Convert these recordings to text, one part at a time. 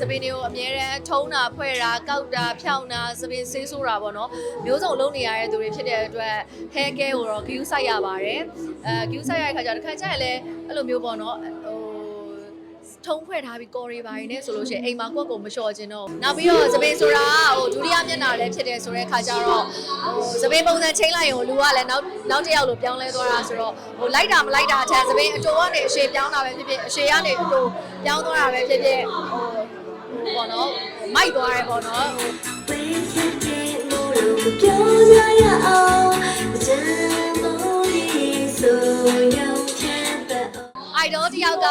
သပင်တွေကိုအမြဲတမ်းထုံးတာဖွဲ့တာကောက်တာဖြောင်းတာသပင်ဆေးဆိုးတာပေါ့နော်မျိုးစုံလုံးနေရတဲ့သူတွေဖြစ်တဲ့အတွက် hair care ကိုတော့ view ဆိုင်ရပါတယ်အဲ view ဆိုင်ရတဲ့ခါကျတော့တစ်ခါကျရင်လည်းအဲ့လိုမျိုးပေါ့နော်ဟိုထုံးဖွဲ့ထားပြီးကော်ရီပါရင်းနဲ့ဆိုလို့ရှိရင်အိမ်မှာကိုယ့်ကိုယ်မလျှော်ခြင်းတော့ဘူးနောက်ပြီးတော့သပင်ဆိုတာဟိုဒုတိယမျက်နှာလည်းဖြစ်တယ်ဆိုတဲ့ခါကျတော့ဟိုသပင်ပုံစံချိန်လိုက်ရင်လူကလည်းနောက်နောက်တစ်ယောက်လိုပြောင်းလဲသွားတာဆိုတော့ဟိုလိုက်တာမလိုက်တာအထက်သပင်အတိုကနေအရှေ့ပြောင်းတာပဲဖြစ်ဖြစ်အရှေ့ကနေအတိုပြောင်းသွားတာပဲဖြစ်ဖြစ်ဟို ဟိုပေါ့နော်မိုက်သွားတယ်ပေါ့နော်အိုင်ဒေါ်တယောက်က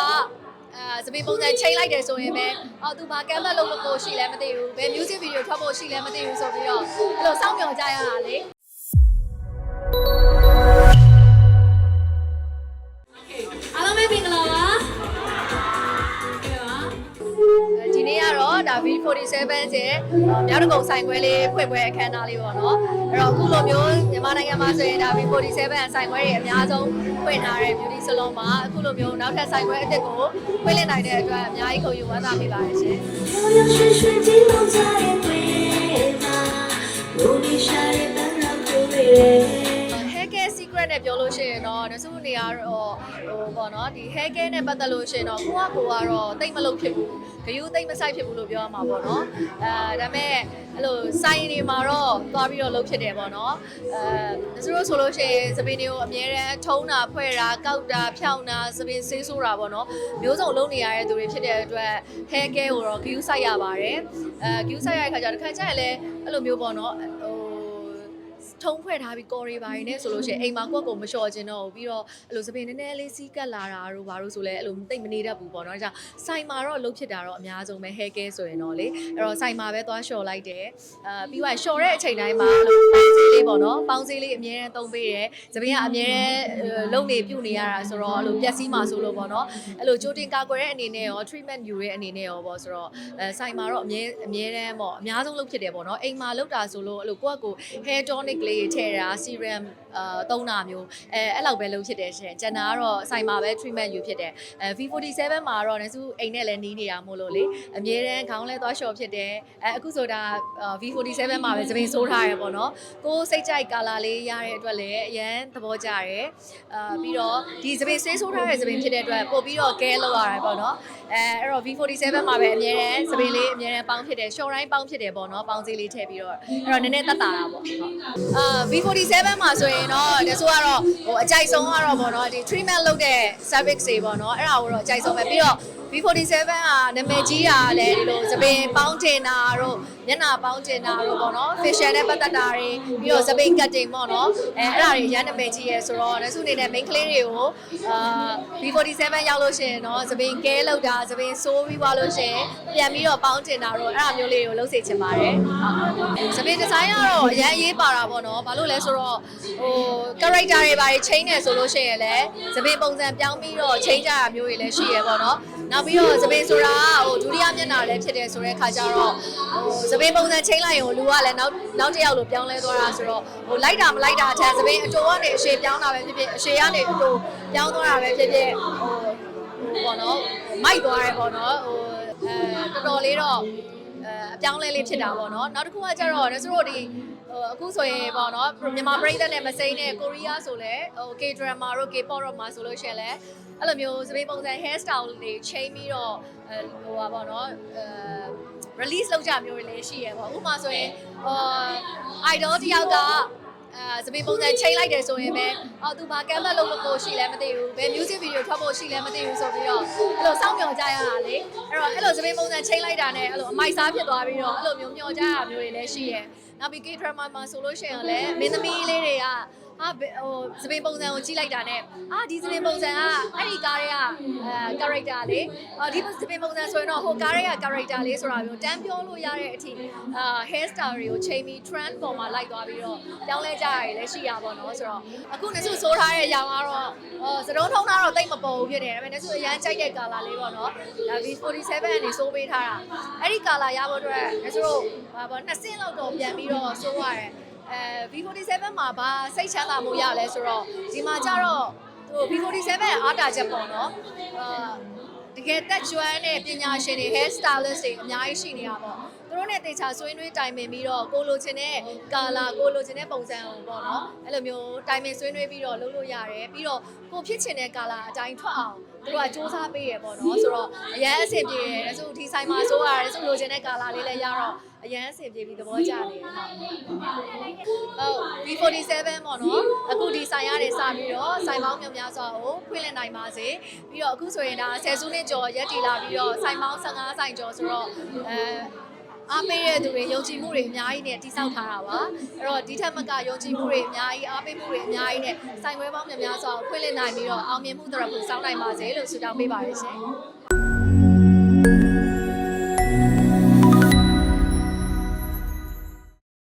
အဲစပင်းပုံစံချိန်လိုက်တယ်ဆိုရင်ပဲအော်သူဘာကမ်းမတ်လုပ်လို့ရှိလဲမသိဘူးဘယ် music video ထွက်ဖို့ရှိလဲမသိဘူးဆိုပြီးတော့အဲ့လိုစောင့်မျှော်ကြရတာလေ တော့ဒါ V47 ရဲ့မြောက်တကုံဆိုင်ခွဲလေးဖွင့်ပွဲအခမ်းအနားလေးပေါ့နော်အဲ့တော့အခုလိုမျိုးမြန်မာနိုင်ငံမှာဆိုရင်ဒါ V47 ဆိုင်ခွဲတွေအများဆုံးဖွင့်ထားတဲ့ beauty salon မှာအခုလိုမျိုးနောက်ထပ်ဆိုင်ခွဲအစ်စ်ကိုဖွင့်လှစ်နိုင်တဲ့အတွက်အများကြီးခုံယူဝမ်းသာမိပါတယ်ရှင် 飘摇水水尽落在回吧努力沙砾般让枯萎 hair Care secret နဲ့ပြောလို့ရှိရင်တော့နစုနေရတော့ဟိုပေါ့နော်ဒီ hair care နဲ့ပတ်သက်လို့ရှိရင်တော့ကိုကကိုကတော့တိတ်မလုပ်ဖြစ်ဘူးဂယူတိတ်မဆိုင်ဖြစ်ဘူးလို့ပြောရမှာပေါ့နော်အဲဒါပေမဲ့အဲ့လိုစိုင်းတွေမှာတော့သွားပြီးတော့လုပ်ဖြစ်တယ်ပေါ့နော်အဲနစုတို့ဆိုလို့ရှိရင်သပင်တွေကိုအမြဲတမ်းထုံးတာဖွဲ့တာကောက်တာဖြောင်းတာသပင်ဆေးဆိုးတာပေါ့နော်မျိုးစုံလုံးနေရတဲ့သူတွေဖြစ်တဲ့အတွက် hair care ကိုတော့ဂယူဆိုင်ရပါတယ်အဲဂယူဆိုင်ရတဲ့ခါကျတော့တစ်ခါကျရင်လည်းအဲ့လိုမျိုးပေါ့နော်ဟို ထုံးဖွဲ့ထားပြီးကော်ရီပါရင်းနဲ့ဆိုလို့ရှိရင်အိမ်မှာကိုယ့်ကိုယ်မလျှော်ခြင်းတော့ဘူးပြီးတော့အဲ့လိုသပင်နည်းနည်းလေးစီးကပ်လာတာတို့ဘာလို့ဆိုလဲအဲ့လိုတိတ်မနေတတ်ဘူးပေါ့နော်ဒါကြောင့်ဆိုင်မှာတော့လှုပ်ဖြစ်တာတော့အများဆုံးပဲ hair care ဆိုရင်တော့လေအဲ့တော့ဆိုင်မှာပဲသွားလျှော်လိုက်တယ်အာပြီးတော့လျှော်တဲ့အချိန်တိုင်းမှာအဲ့လိုပေါင်းစည်းလေးပေါ့နော်ပေါင်းစည်းလေးအများနဲ့သုံးပေးတယ်သပင်ကအများနဲ့လုံနေပြုတ်နေရတာဆိုတော့အဲ့လိုပျက်စီးမှာဆိုလို့ပေါ့နော်အဲ့လိုကြိုတင်ကာကွယ်တဲ့အနေနဲ့ရော treatment ယူတဲ့အနေနဲ့ရောပေါ့ဆိုတော့အဲဆိုင်မှာတော့အများအများတန်းပေါ့အများဆုံးလုပ်ဖြစ်တယ်ပေါ့နော်အိမ်မှာလုပ်တာဆိုလို့အဲ့လိုကိုယ့်ကိုယ် hair tonic လေးထည့်တာ serum အာသုံးတာမျိုးအဲအဲ့လောက်ပဲလုပ်ဖြစ်တယ်ရှင်ကျန်တာကတော့ဆိုင်မှာပဲ treatment ယူဖြစ်တယ်အဲ V47 မှာတော့လည်းသူအိမ်နဲ့လည်းနီးနေရမို့လို့လေအများတန်းခေါင်းလဲသွားလျှော်ဖြစ်တယ်အဲအခုဆိုတာအာ V47 မှာပဲသပင်ဆိုးထားရပေါ့နော်ကိုယ်စိတ်ကြိုက် color လေးရတဲ့အတွက်လည်းအရန်သဘောကျတယ်အာပြီးတော့ဒီသပင်ဆေးဆိုးထားတဲ့သပင်ဖြစ်တဲ့အတွက်ပို့ပြီးတော့ care လုပ်ရတယ်ပေါ့နော်အဲအဲ့တော့ V47 မှာပဲအများတန်းသပင်လေးအများတန်းပေါင်းဖြစ်တယ် short line ပေါင်းဖြစ်တယ်ပေါ့နော်ပေါင်းစည်းလေးထည့်ပြီးတော့အဲ့တော့နည်းနည်းတက်တာတာပေါ့ဟုတ်အာ V47 မှာဆိုရင်တော့ဒါဆိုကတော့ဟိုအကြိုက်ဆုံးကတော့ပေါ့နော်ဒီ treatment လုပ်တဲ့ cervix တွေပေါ့နော်အဲ့ဒါကိုတော့အကြိုက်ဆုံးပဲပြီးတော့ V47 ကနာမည်ကြီးတာလည်းဒီလိုသပင်ပေါင်းတင်တာတို့မျက်နှာပေါင်းတင်တာတို့ပေါ့နော် facial နဲ့ပတ်သက်တာတွေပြီးတော့သပင် cutting ပေါ့နော်အဲအဲ့ဒါတွေရန်နာမည်ကြီးရဲဆိုတော့လက်စုအနေနဲ့ main ကလေးတွေကိုအာ V47 ရောက်လို့ရှိရင်တော့သပင်ကဲလောက်တာသပင်ဆိုးပြီးသွားလို့ရှိရင်ပြန်ပြီးတော့ပေါင်းတင်တာတို့အဲ့ဒါမျိုးလေးတွေကိုလုပ်စေချင်ပါတယ်သပင် design ကတော့အရန်အရေးပါတာပေါ့နော်ဘာလို့လဲဆိုတော့ဟို character တွေဘာတွေ change နေဆိုလို့ရှိရင်လည်းသပင်ပုံစံပြောင်းပြီးတော့ change ကြတာမျိုးတွေလည်းရှိရပေါ့နော်နောက်ပြီးတော့သပင်ဆိုတာဟိုဒုတိယမျက်နှာလည်းဖြစ်တယ်ဆိုတဲ့ခါကျတော့ဟိုသပင်ပုံစံချိန်လိုက်ရင်လူကလည်းနောက်နောက်တစ်ယောက်လိုပြောင်းလဲသွားတာဆိုတော့ဟိုလိုက်တာမလိုက်တာအထက်သပင်အတိုကနေအရှေ့ပြောင်းတာပဲဖြစ်ဖြစ်အရှေ့ကနေအတိုပြောင်းသွားတာပဲဖြစ်ဖြစ်ဟိုဟိုပေါ့နော်မိုက်သွားတယ်ပေါ့နော်ဟိုအဲတော်တော်လေးတော့ အဲအပြောင်းလဲလေးဖြစ်တာပေါ့နော်နောက်တစ်ခုကကျတော့လည်းသူတို့ဒီဟိုအခုဆိုရင်ပေါ့နော်မြန်မာပြည်သက်နဲ့မစိမ့်နဲ့ကိုရီးယားဆိုလဲဟို K drama တို့ K pop တို့မှာဆိုလို့ရှိရင်လည်းအဲ့လိုမျိုးစပင်းပုံစံ hair style တွေ change ပြီးတော့အဲဟိုပါပေါ့နော်အဲ release လုပ်ကြမျိုးတွေလည်းရှိရပေါ့ဥပမာဆိုရင်ဟို idol တယောက်က အဲစပင်းပုံစံချိန်လိုက်တယ်ဆိုရင်ပဲအော်သူဘာကမ်မတ်လုပ်လို့ကိုရှိလဲမသိဘူးဘယ် music video ထွက်ဖို့ရှိလဲမသိဘူးဆိုပြီးတော့အဲ့လိုစောင့်မျှော်ကြရတာလေအဲ့တော့အဲ့လိုစပင်းပုံစံချိန်လိုက်တာနဲ့အဲ့လိုအမိုက်စားဖြစ်သွားပြီးတော့အဲ့လိုမျိုးမျှော်ကြရတာမျိုးတွေလည်းရှိရနောက်ပြီး K drama မှာဆိုလို့ရှိရင်လည်းမင်းသမီးလေးတွေက အာဟိုစပင်ပုံစံကိုကြည့်လိုက်တာနဲ့အာဒီစပင်ပုံစံကအဲ့ဒီကားတွေကအဲ character လေအော်ဒီစပင်ပုံစံဆိုရင်တော့ဟိုကားတွေက character လေးဆိုတာမျိုးတန်းပြောလို့ရတဲ့အထိအာ hair style တွေကိုချိန်ပြီး trend ပေါ်မှာလိုက်သွားပြီးတော့ပြောင်းလဲကြရတယ်လည်းရှိရပါတော့ဆိုတော့အခုနစုဆိုးထားတဲ့ရောင်ကတော့ဟိုစတုံးထုံးတာတော့တိတ်မပေါ်ဘူးဖြစ်တယ်ဒါပေမဲ့နစုအရန်ကြိုက်တဲ့ color လေးပေါ့နော်ဒါ V47 ကနေစိုးပေးထားတာအဲ့ဒီ color ရဖို့အတွက်နစုတို့ဟာပေါ့နှစ်ဆင့်လောက်တော့ပြန်ပြီးတော့စိုးရတယ် အဲ V47 မှာဗာစိတ်ချမ်းသာမှုရလဲဆိုတော့ဒီမှာကျတော့သူ V47 အားတာချက်ပေါ့နော်အာတကယ်တက်ကျွမ်းတဲ့ပညာရှင်တွေ hair stylist တွေအများကြီးရှိနေတာပေါ့သူ တို့နဲ့တေချာဆွေးနွေးတိုင်ပင်ပြီးတော့ကိုလိုချင်တဲ့ color ကိုလိုချင်တဲ့ပုံစံကိုပေါ့နော်အဲ့လိုမျိုးတိုင်ပင်ဆွေးနွေးပြီးတော့လုပ်လို့ရတယ်ပြီးတော့ကိုဖြစ်ချင်တဲ့ color အတိုင်းထွက်အောင်သူတို့ကစူးစမ်းပေးရပေါ့နော်ဆိုတော့အရန်အဆင်ပြေတယ်ဆိုဒီဆိုင်မှာဆိုရတယ်ဆိုလိုချင်တဲ့ color လေးလည်းရတော့အရန်အဆင်ပြေပြီးသဘောကျတယ်ဟုတ်ဟုတ် B47 ပေါ့နော်အခုဒီဆိုင်ရတယ်စပြီးတော့ဆိုင်ပေါင်းများများစွာကိုဖွင့်လှစ်နိုင်ပါစေပြီးတော့အခုဆိုရင်ဒါဆယ်စုနှစ်ကျော်ရက်တည်လာပြီးတော့ဆိုင်ပေါင်း15ဆိုင်ကျော်ဆိုတော့အဲ အားပေးတဲ့သူတွေယုံကြည်မှုတွေအများကြီးနဲ့တိစောက်ထားတာပါအဲ့တော့ဒီထက်မကယုံကြည်မှုတွေအများကြီးအားပေးမှုတွေအများကြီးနဲ့ဆိုင်ခွဲပေါင်းများများစွာကိုဖွင့်လှစ်နိုင်ပြီးတော့အောင်မြင်မှုတို့ကိုစောင်းနိုင်ပါစေလို့ဆုတောင်းပေးပါရရှင်